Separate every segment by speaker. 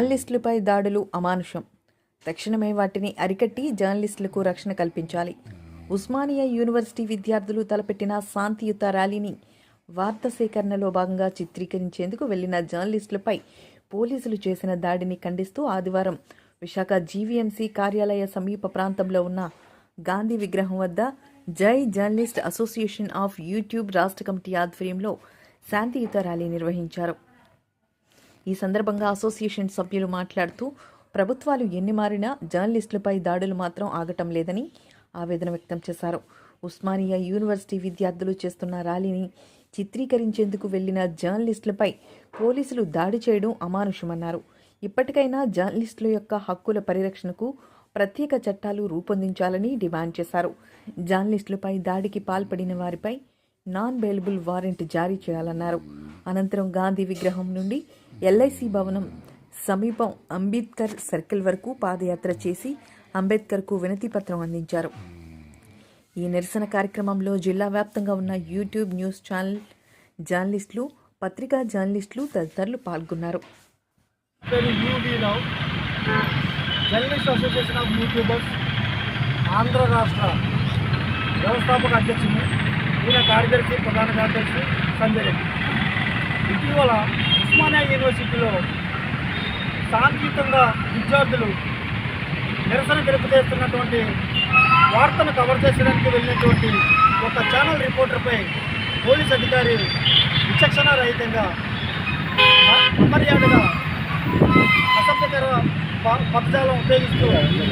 Speaker 1: జర్నలిస్టులపై దాడులు అమానుషం. తక్షణమే వాటిని అరికట్టి జర్నలిస్టులకు రక్షణ కల్పించాలి. ఉస్మానియా యూనివర్సిటీ విద్యార్థులు తలపెట్టిన శాంతియుత ర్యాలీని వార్తా సేకరణలో భాగంగా చిత్రీకరించేందుకు వెళ్ళిన జర్నలిస్టులపై పోలీసులు చేసిన దాడిని ఖండిస్తూ ఆదివారం విశాఖ జీవీఎంసీ కార్యాలయ సమీప ప్రాంతంలో ఉన్న గాంధీ విగ్రహం వద్ద Jai journalist association of YouTube రాష్ట్ర కమిటీ ఆధ్వర్యంలో శాంతియుత ర్యాలీ నిర్వహించారు. ఈ సందర్భంగా అసోసియేషన్ సభ్యులు మాట్లాడుతూ ప్రభుత్వాలు ఎన్ని మారినా జర్నలిస్టులపై దాడులు మాత్రం ఆగటం లేదని ఆవేదన వ్యక్తం చేశారు. ఉస్మానియా యూనివర్సిటీ విద్యార్థులు చేస్తున్న ర్యాలీని చిత్రీకరించేందుకు వెళ్ళిన జర్నలిస్టులపై పోలీసులు దాడి చేయడం అమానుషమన్నారు. ఇప్పటికైనా జర్నలిస్టుల యొక్క హక్కుల పరిరక్షణకు ప్రత్యేక చట్టాలు రూపొందించాలని డిమాండ్ చేశారు. జర్నలిస్టులపై దాడికి పాల్పడిన వారిపై నాన్ బెయిలబుల్ వారెంట్ జారీ చేయాలన్నారు. అనంతరం గాంధీ విగ్రహం నుండి ఎల్ఐసి భవనం సమీపం అంబేద్కర్ సర్కిల్ వరకు పాదయాత్ర చేసి అంబేద్కర్కు వినతి పత్రం అందించారు. ఈ నిరసన కార్యక్రమంలో జిల్లా వ్యాప్తంగా ఉన్న యూట్యూబ్ న్యూస్ ఛానల్ జర్నలిస్టులు పత్రికా జర్నలిస్టులు తదితరులు పాల్గొన్నారు.
Speaker 2: Journalist association of YouTubers Andhra రాష్ట్ర వ్యవస్థాపక అధ్యక్షుడు ఈయన కార్యదర్శి ప్రధాన కార్యదర్శి సంజయ్ రెడ్డి. ఇటీవల ఉస్మానియా యూనివర్సిటీలో శాంతియుతంగా విద్యార్థులు నిరసన తెలుపుచేస్తున్నటువంటి వార్తను కవర్ చేసడానికి వెళ్ళినటువంటి ఒక ఛానల్ రిపోర్టర్పై పోలీస్ అధికారి విచక్షణ రహితంగా అమర్యాదగా అసభ్యకర ప- పదజాలం ఉపయోగిస్తూ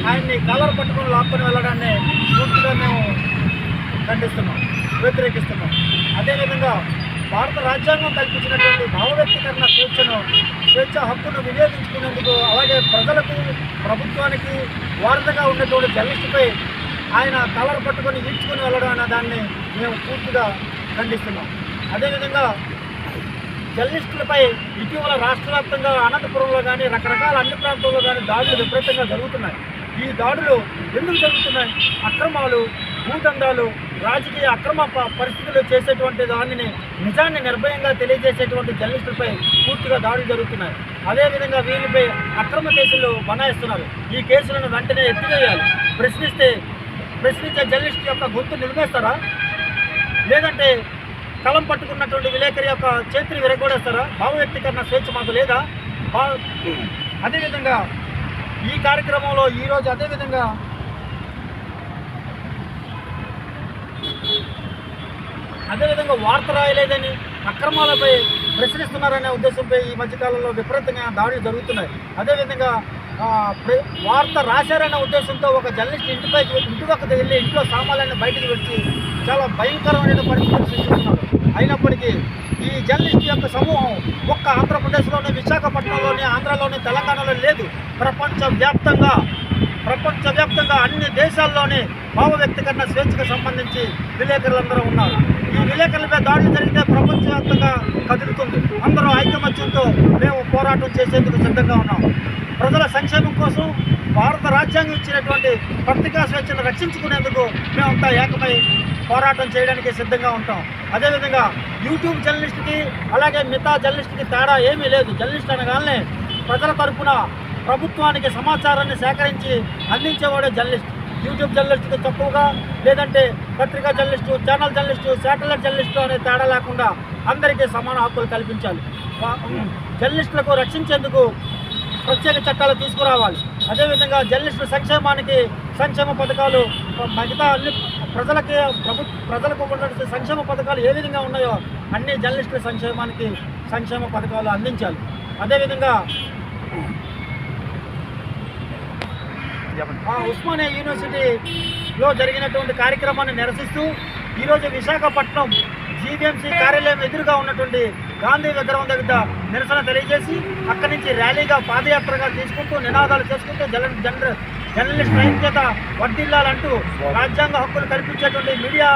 Speaker 2: ఆయన్ని కాలర్ పట్టుకొని లాక్కొని వెళ్ళడాన్ని పూర్తిగా మేము ఖండిస్తున్నాం వ్యతిరేకిస్తున్నాం. అదేవిధంగా భారత రాజ్యాంగం కల్పించినటువంటి భావ వ్యక్తీకరణ స్వేచ్ఛను స్వేచ్ఛ హక్కును వినియోగించుకునేందుకు అలాగే ప్రజలకు ప్రభుత్వానికి వారధగా ఉన్నటువంటి జర్నలిస్టుపై ఆయన కలర్ పట్టుకొని ఈడ్చుకొని వెళ్ళడం అనే దాన్ని మేము పూర్తిగా ఖండిస్తున్నాం. అదేవిధంగా జర్నలిస్టులపై ఇటీవల రాష్ట్ర వ్యాప్తంగా అనంతపురంలో కానీ రకరకాల అన్ని ప్రాంతాల్లో కానీ దాడులు విపరీతంగా జరుగుతున్నాయి. ఈ దాడులు ఎందుకు జరుగుతున్నాయి? అక్రమాలు భూదందాలు రాజకీయ అక్రమ పరిస్థితులు చేసేటువంటి దానిని నిజాన్ని నిర్భయంగా తెలియజేసేటువంటి జర్నలిస్టులపై పూర్తిగా దాడులు జరుగుతున్నాయి. అదేవిధంగా వీరిపై అక్రమ కేసులు బనాయిస్తున్నారు. ఈ కేసులను వెంటనే ఎత్తివేయాలి. ప్రశ్నిస్తే ప్రశ్నించే జర్నలిస్ట్ యొక్క గొంతు నిలిపేస్తారా లేదంటే కలం పట్టుకున్నటువంటి విలేకరి యొక్క చేతిని విరగొడేస్తారా? భావవ్యక్తీకరణ స్వేచ్ఛ మాకు లేదా? అదేవిధంగా ఈ కార్యక్రమంలో ఈరోజు అదేవిధంగా అదేవిధంగా వార్త రాయలేదని అక్రమాలపై ప్రశ్నిస్తున్నారనే ఉద్దేశంపై ఈ మధ్యకాలంలో విపరీతంగా దాడులు జరుగుతున్నాయి. అదేవిధంగా వార్త రాశారనే ఉద్దేశంతో ఒక జర్నలిస్ట్ ఇంటిపైకి ఇంటి వద్దకు వెళ్ళి ఇంట్లో సామాన్లను బయటకు వచ్చి చాలా భయంకరమైన పరిస్థితులు సృష్టిస్తున్నారు. అయినప్పటికీ ఈ జర్నలిస్ట్ యొక్క సమూహం ఒక్క ఆంధ్రప్రదేశ్లోని విశాఖపట్నంలోని ఆంధ్రలోని తెలంగాణలో లేదు. ప్రపంచ వ్యాప్తంగా ప్రపంచవ్యాప్తంగా అన్ని దేశాల్లోనే భావ వ్యక్తీకరణ స్వేచ్ఛకు సంబంధించి విలేకరులందరూ ఉన్నారు. ఈ విలేకరులపై దాడులు జరిగితే ప్రపంచవ్యాప్తంగా కదులుతుంది. అందరూ ఐకమత్యంతో మేము పోరాటం చేసేందుకు సిద్ధంగా ఉన్నాం. ప్రజల సంక్షేమం కోసం భారత రాజ్యాంగం ఇచ్చినటువంటి పత్రికా స్వేచ్ఛను రక్షించుకునేందుకు మేమంతా ఏకమై పోరాటం చేయడానికి సిద్ధంగా ఉంటాం. అదేవిధంగా యూట్యూబ్ జర్నలిస్ట్కి అలాగే మిగతా జర్నలిస్ట్కి తేడా ఏమీ లేదు. జర్నలిస్ట్ అనగానే ప్రజల తరఫున ప్రభుత్వానికి సమాచారాన్ని సేకరించి అందించేవాడే జర్నలిస్ట్. యూట్యూబ్ జర్నలిస్ట్కి తక్కువగా లేదంటే పత్రికా journalist channel journalist satellite journalist అనే తేడా లేకుండా అందరికీ సమాన హక్కులు కల్పించాలి. జర్నలిస్టులకు రక్షించేందుకు ప్రత్యేక చట్టాలు తీసుకురావాలి. అదేవిధంగా జర్నలిస్టుల సంక్షేమానికి సంక్షేమ పథకాలు మిగతా అన్ని ప్రజలకి ప్రభు ప్రజలకు ఉన్నటువంటి సంక్షేమ పథకాలు ఏ విధంగా ఉన్నాయో అన్ని జర్నలిస్టుల సంక్షేమానికి సంక్షేమ పథకాలు అందించాలి. అదేవిధంగా ఆ ఉస్మానియా యూనివర్సిటీలో జరిగినటువంటి కార్యక్రమాన్ని నిరసిస్తూ ఈరోజు విశాఖపట్నం జీవీఎంసీ కార్యాలయం ఎదురుగా ఉన్నటువంటి గాంధీ విగ్రహం దగ్గర నిరసన తెలియజేసి అక్కడి నుంచి ర్యాలీగా పాదయాత్రగా తీసుకుంటూ నినాదాలు చేసుకుంటూ జల జనరల్ జర్నలిస్ట్ ఐక్యత వర్ధిల్లాలంటూ రాజ్యాంగ హక్కులు కల్పించేటువంటి మీడియా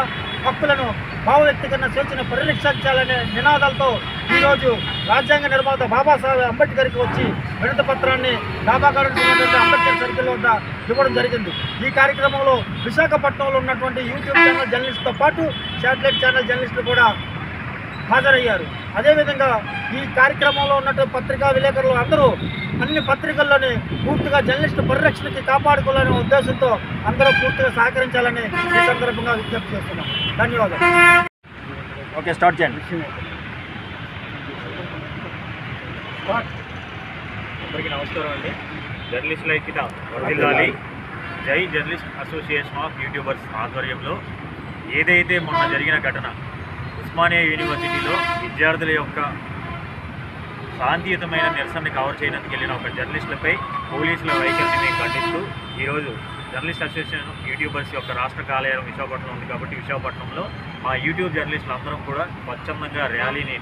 Speaker 2: హక్కులను భావ వ్యక్తీకరణ స్వేచ్ఛను పరిరక్షించాలనే నినాదాలతో ఈరోజు రాజ్యాంగ నిర్మాత బాబాసాహెబ్ అంబేద్కర్కి వచ్చి వినతి పత్రాన్ని డాబాగారు అంబేద్కర్ సర్కిల్ వద్ద ఇవ్వడం జరిగింది. ఈ కార్యక్రమంలో విశాఖపట్నంలో ఉన్నటువంటి యూట్యూబ్ ఛానల్ జర్నలిస్ట్తో పాటు శాటిలైట్ ఛానల్ జర్నలిస్టులు కూడా హాజరయ్యారు. అదేవిధంగా ఈ కార్యక్రమంలో ఉన్నట్టు పత్రికా విలేకరులు అందరూ అన్ని పత్రికల్లోని పూర్తిగా జర్నలిస్టు పరిరక్షణకి కాపాడుకోవాలనే ఉద్దేశంతో అందరూ పూర్తిగా సహకరించాలని ఈ సందర్భంగా విజ్ఞప్తి చేస్తున్నాం. ధన్యవాదాలు.
Speaker 3: ఓకే స్టార్ట్ చేయండి. అందరికీ నమస్కారం అండి. జర్నలిస్టుల ఐక్యత వర్ధిల్లాలి జై జర్నలిస్ట్ అసోసియేషన్ ఆఫ్ యూట్యూబర్స్ ఆధ్వర్యంలో ఏదైతే మొన్న జరిగిన ఘటన ఉస్మానియా యూనివర్సిటీలో విద్యార్థుల యొక్క శాంతియుతమైన నిరసనని కవర్ చేయడానికి వెళ్ళిన ఒక జర్నలిస్టులపై పోలీసుల వైఖరిని ఖండిస్తూ ఈరోజు జర్నలిస్ట్ అసోసియేషన్ యూట్యూబర్స్ యొక్క రాష్ట్ర కార్యాలయం విశాఖపట్నం ఉంది కాబట్టి విశాఖపట్నంలో మా యూట్యూబ్ జర్నలిస్టులు అందరం కూడా స్వచ్ఛందంగా ర్యాలీని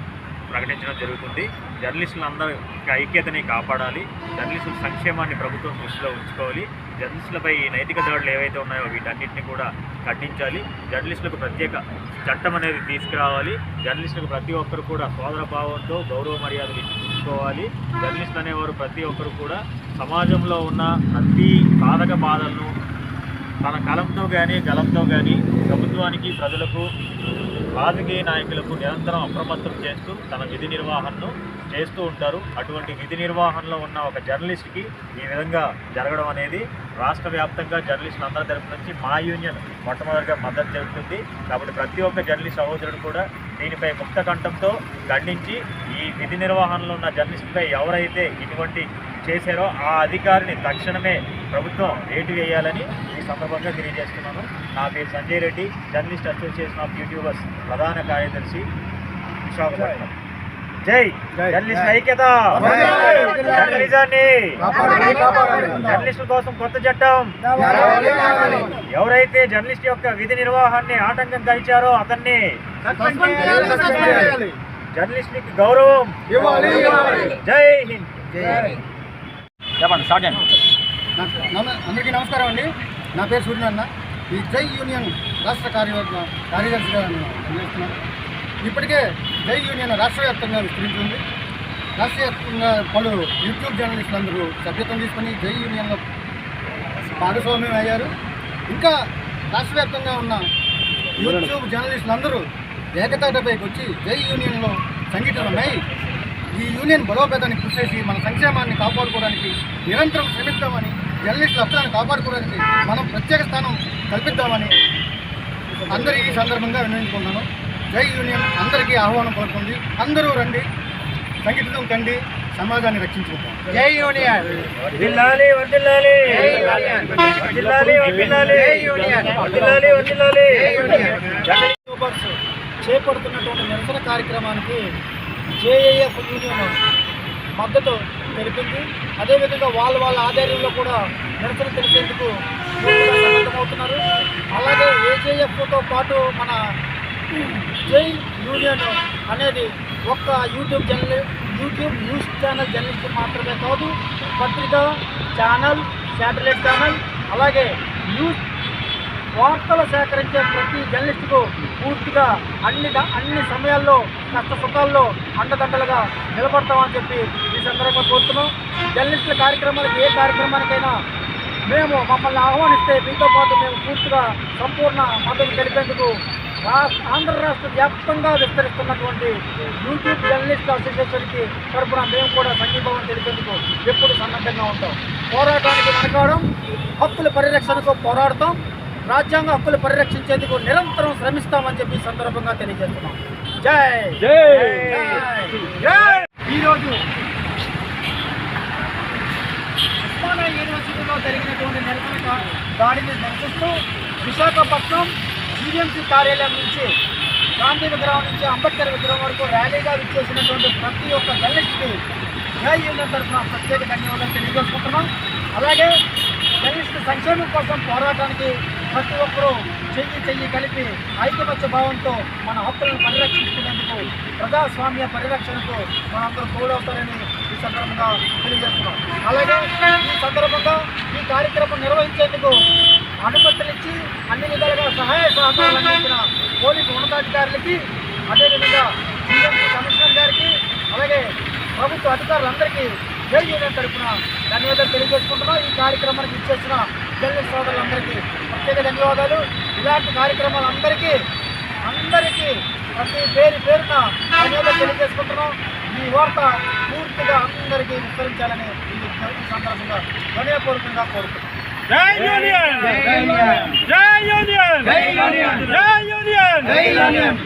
Speaker 3: ప్రకటించడం జరుగుతుంది. జర్నలిస్టులు అందరూ ఐక్యతని కాపాడాలి. జర్నలిస్టుల సంక్షేమాన్ని ప్రభుత్వం దృష్టిలో ఉంచుకోవాలి. జర్నలిస్టులపై ఈ నైతిక దాడులు ఏవైతే ఉన్నాయో వీటన్నింటినీ కూడా ఖండించాలి. జర్నలిస్టులకు ప్రత్యేక చట్టం అనేది తీసుకురావాలి. జర్నలిస్టులకు ప్రతి ఒక్కరు కూడా సోదర భావంతో గౌరవ మర్యాదలు ఇచ్చుకోవాలి జర్నలిస్టులు అనేవారు ప్రతి ఒక్కరు కూడా సమాజంలో ఉన్న ప్రతి బాధక బాధలను తన కలంతో కానీ గలంతో కానీ ప్రభుత్వానికి ప్రజలకు రాజకీయ నాయకులకు నిరంతరం అప్రమత్తం చేస్తూ తన విధి నిర్వహణను చేస్తూ ఉంటారు. అటువంటి విధి నిర్వహణలో ఉన్న ఒక జర్నలిస్ట్కి ఈ విధంగా జరగడం అనేది రాష్ట్ర వ్యాప్తంగా జర్నలిస్టులు అందరి తరపు నుంచి మా యూనియన్ మొట్టమొదటిగా మద్దతు జరుగుతుంది కాబట్టి ప్రతి ఒక్క జర్నలిస్ట్ సహోదరుడు కూడా దీనిపై ముక్త కంఠంతో ఖండించి ఈ విధి నిర్వహణలో ఉన్న జర్నలిస్టుపై ఎవరైతే ఇటువంటి చేశారో ఆ అధికారిని తక్షణమే ప్రభుత్వం రేటు వేయాలని ఈ సందర్భంగా తెలియజేస్తున్నాను. నా పేరు Sanjay Reddy journalist association of YouTubers ప్రధాన కార్యదర్శి విశాఖపట్నం. జై! జర్నలిస్ట్ ఐక్యత! జర్నలిజాన్ని జర్నలిస్టుల కోసం కొత్త చట్టం! ఎవరైతే జర్నలిస్ట్ యొక్క విధి నిర్వహణని ఆటంకం కలిచారో అతన్ని జర్నలిస్టులకి గౌరవం! జై హింద్! చెప్పండి స్టార్ట్
Speaker 4: అందరికీ నమస్కారం అండి. నా పేరు సూర్యనారాయణ. ఈ జై యూనియన్ రాష్ట్ర కార్యవర్గ కార్యదర్శిగా నేను పనిచేస్తున్నాను. ఇప్పటికే జై యూనియన్ రాష్ట్ర వ్యాప్తంగా విస్తరించింది రాష్ట్ర వ్యాప్తంగా పలు యూట్యూబ్ జర్నలిస్టులు అందరూ సభ్యత్వం తీసుకొని జై యూనియన్లో భాగస్వామ్యం అయ్యారు. ఇంకా రాష్ట్ర వ్యాప్తంగా ఉన్న యూట్యూబ్ జర్నలిస్టులు అందరూ ఏకతాటపైకి వచ్చి జై యూనియన్లో సంఘటితమై ఈ యూనియన్ బలోపేతాన్ని కృషి చేసి మన సంక్షేమాన్ని కాపాడుకోవడానికి నిరంతరం శ్రమిస్తామని జర్నలిస్టుల హక్కులను కాపాడుకోవడానికి మనం ప్రత్యేక స్థానం కల్పిద్దామని అందరి ఈ సందర్భంగా వినియోగించుకుంటున్నాను జై యూనియన్ అందరికీ ఆహ్వానం పలుకుంది. అందరూ రండి సంఘటితం కండి సమాజాన్ని రక్షించుకుంటాం జై యూనియన్.
Speaker 2: యూట్యూబర్స్ చేపడుతున్నటువంటి నిరసన కార్యక్రమానికి జేఏఎఫ్ యూనియన్ మద్దతు తెలిపింది. అదేవిధంగా వాళ్ళ వాళ్ళ ఆధ్వర్యంలో కూడా నిరసన తెలిపేందుకు పూర్తిగా సన్నద్ధమవుతున్నారు. అలాగే ఏజేఎఫ్తో పాటు మన జై యూనియన్ అనేది ఒక్క YouTube channel YouTube news channel journalist మాత్రమే కాదు పత్రిక ఛానల్ శాటిలైట్ ఛానల్ అలాగే న్యూస్ వార్తలు సేకరించే ప్రతి జర్నలిస్టుకు పూర్తిగా అన్ని అన్ని సమయాల్లో కష్ట సుఖాల్లో అండదండలుగా నిలబడతామని చెప్పి ఈ సందర్భంగా కోరుతున్నాం. జర్నలిస్టుల కార్యక్రమాలకు ఏ కార్యక్రమానికైనా మేము మమ్మల్ని ఆహ్వానిస్తే మీతో పాటు మేము పూర్తిగా సంపూర్ణ మద్దతు తెలిపేందుకు రాష్ట్ర ఆంధ్ర రాష్ట్ర వ్యాప్తంగా విస్తరిస్తున్నటువంటి యూట్యూబ్ జర్నలిస్ట్ అసోసియేషన్కి తరఫున మేము కూడా సంఘీభావం తెలిపేందుకు ఎప్పుడు సన్నద్ధంగా ఉంటాం. పోరాటానికి వెనకాడం హక్కుల పరిరక్షణకు పోరాడతాం రాజ్యాంగ హక్కులు పరిరక్షించేందుకు నిరంతరం శ్రమిస్తామని చెప్పి సందర్భంగా తెలియజేస్తున్నాం. జై! జై! జై! ఈరోజు ఉస్మానియా యూనివర్సిటీలో జరిగినటువంటి నిరసన దాడిని నిరసిస్తూ విశాఖపట్నం జీఎంసీ కార్యాలయం నుంచి గాంధీ విగ్రహం నుంచి అంబేద్కర్ విగ్రహం వరకు ర్యాలీగా విచ్చేసినటువంటి ప్రతి ఒక్క జర్నలిస్ట్కి జై యూనియన్ తరఫున ప్రత్యేక ధన్యవాదాలు తెలియజేసుకుంటున్నాం. అలాగే జర్నలిస్టు సంక్షేమం కోసం పోరాటానికి ప్రతి ఒక్కరూ చెయ్యి చెయ్యి కలిపి ఐకమత్య భావంతో మన హక్కులను పరిరక్షించుకునేందుకు ప్రజాస్వామ్య పరిరక్షణకు మనందరూ తోడవుతారని ఈ సందర్భంగా తెలియజేస్తున్నాం. అలాగే ఈ సందర్భంగా సహాయ సహకారాలు అందించిన పోలీసు ఉన్నతాధికారులకి అదేవిధంగా సీఎంసీ కమిషనర్ గారికి అలాగే ప్రభుత్వ అధికారులందరికీ జై యూనియన్ తరఫున ధన్యవాదాలు తెలియజేసుకుంటున్నాం. ఈ కార్యక్రమానికి ఇచ్చేసిన జర్నలిస్ట్ సోదరులందరికీ ప్రత్యేక ధన్యవాదాలు. ఇలాంటి కార్యక్రమాలందరికీ అందరికీ ప్రతి పేరు పేరున ధన్యవాదాలు తెలియజేసుకుంటున్నాం. ఈ వార్త పూర్తిగా అందరికీ విస్తరించాలని ఈ ఈ సందర్భంగా హృదయపూర్వకంగా కోరుతున్నాం
Speaker 3: జై యూనియన్ జై యూనియన్ జై యూనియన్ జై యూనియన్